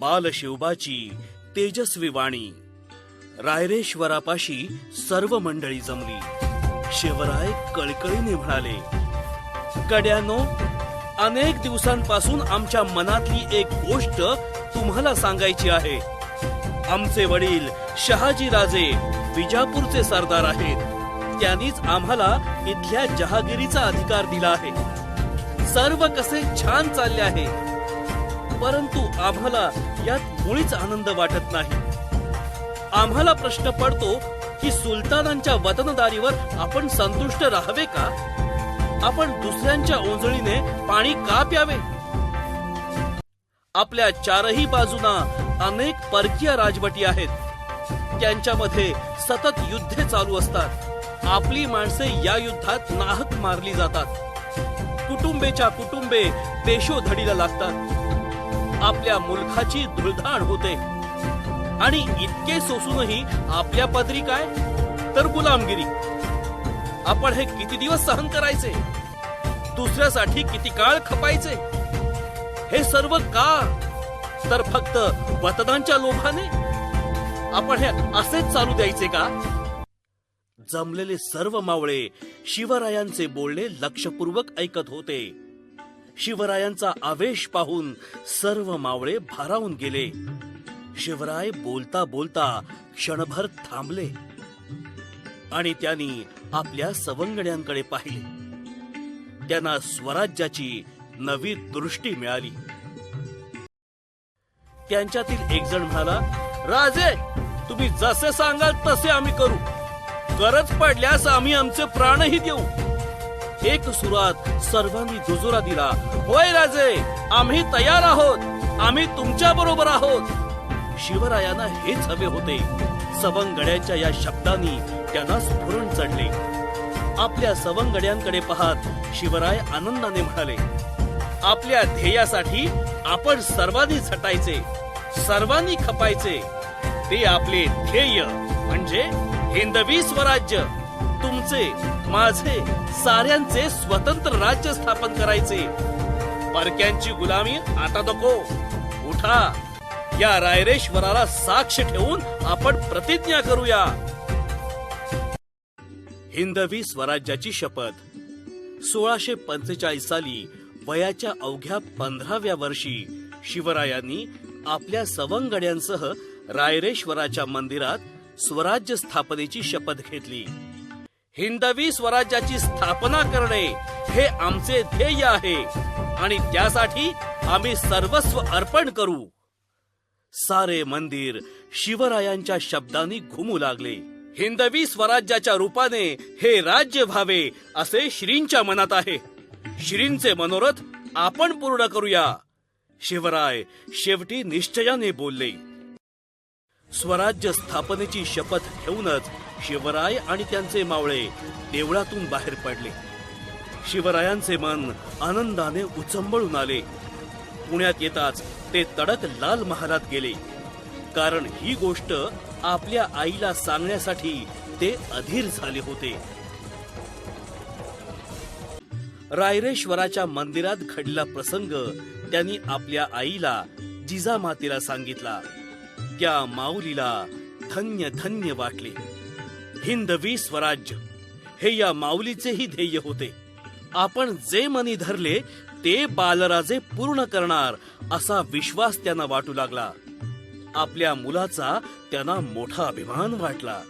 बालशिवबाची तेजस्वी वाणी. रायरेश्वरापाशी सर्व मंडळी जमली. शिवराय कळकळीने म्हणाले कड्यानो अनेक दिवसांपासून आमच्या मनातली एक गोष्ट तुम्हाला सांगायची आहे. आमचे वडील शहाजी राजे विजापूरचे सरदार आहेत. त्यांनीच आम्हाला इथल्या जहागिरीचा अधिकार दिला आहे. सर्व कसे छान चालले आहे. परंतु आम्हाला यात मुळीच आनंद वाटत नाही. आम्हाला प्रश्न पडतो की सुलतानांच्या वतनदारीवर आपण संतुष्ट राहावे का? आपण दुसऱ्यांच्या ओंजळीने पाणी का प्यावे? आपल्या चारही बाजूना अनेक परकीय राजवटी आहेत. त्यांच्यामध्ये सतत युद्धे चालू असतात. आपली माणसे या युद्धात नाहक मारली जातात. कुटुंबेच्या कुटुंबे पेशोधडीला लागतात. आपल्या मुलखाची धुळधाण होते. आणि इतके सोसूनही आपल्या पदरी काय? तर गुलामगिरी. आपण हे किती दिवस सहन करायचे? दुसऱ्यासाठी किती काळ खपायचे? हे सर्व का? तर फक्त मतदानच्या लोभाने? आपण हे असेच चालू द्यायचे का? जमलेले सर्व मावळे शिवरायांचे बोलणे लक्षपूर्वक ऐकत होते. शिवरायांचा आवेश पाहून सर्व मावळे भारावून गेले. शिवराय बोलता बोलता क्षणभर थांबले आणि त्यांनी आपल्या सवंगड्यांकडे पाहिले. त्यांना स्वराज्याची नवी दृष्टी मिळाली. त्यांच्यातील एक जण म्हणाला राजे तुम्ही जसे सांगाल तसे आम्ही करू. गरज पडल्यास आम्ही आमचे प्राणही देऊ. एक सुरात सर्वांनी दुजोरा दिला. होय राजे आम्ही तयार आहोत. आम्ही तुमच्या बरोबर आहोत. शिवरायांना हेच हवे होते. सवंगड्याच्या या शब्दांनी त्यांना स्फुरण चढले. आपल्या सवंगड्यांकडे पाहत शिवराय आनंदाने म्हणाले आपल्या ध्येयासाठी आपण सर्वांनी झटायचे सर्वांनी खपायचे. ते आपले ध्येय म्हणजे हिंदवी स्वराज्य. तुमचे माझे साऱ्यांचे स्वतंत्र राज्य स्थापन करायचे. परक्यांची गुलामी आता नको. उठा. या रायरेश्वराला साक्ष ठेवून आपण प्रतिज्ञा करूया. हिंदवी स्वराज्याची शपथ. सोळाशे पंचेचाळीस साली वयाच्या अवघ्या पंधराव्या वर्षी शिवरायांनी आपल्या सवंगड्यांसह रायरेश्वराच्या मंदिरात स्वराज्य स्थापनेची शपथ घेतली. हिंदवी स्वराज्याची स्थापना करणे हे आमचे ध्येय आहे. आणि त्यासाठी आम्ही सर्वस्व अर्पण करू. सारे मंदिर शिवरायांच्या शब्दांनी घुमू लागले. हिंदवी स्वराज्याच्या रूपाने हे राज्य व्हावे असे श्रींच्या मनात आहे. श्रींचे मनोरथ आपण पूर्ण करूया. शिवराय शेवटी निश्चयाने बोलले. स्वराज्य स्थापनेची शपथ घेऊनच शिवराय आणि त्यांचे मावळे देवळातून बाहेर पडले. शिवरायांचे मन आनंदाने उचंबळून आले. पुण्यात येताच ते तडक लाल महालात गेले. कारण ही गोष्ट आपल्या आईला सांगण्यासाठी ते अधीर झाले होते. रायरेश्वराच्या मंदिरात घडला प्रसंग त्यांनी आपल्या आईला जिजामातेला सांगितला. त्या माऊलीला धन्य धन्य वाटले. हिंदवी स्वराज्य. हे या माऊलीचेही ध्येय होते. आपण जे मनी धरले ते बालराजे पूर्ण करणार असा विश्वास त्यांना वाटू लागला. आपल्या मुलाचा त्यांना मोठा अभिमान वाटला.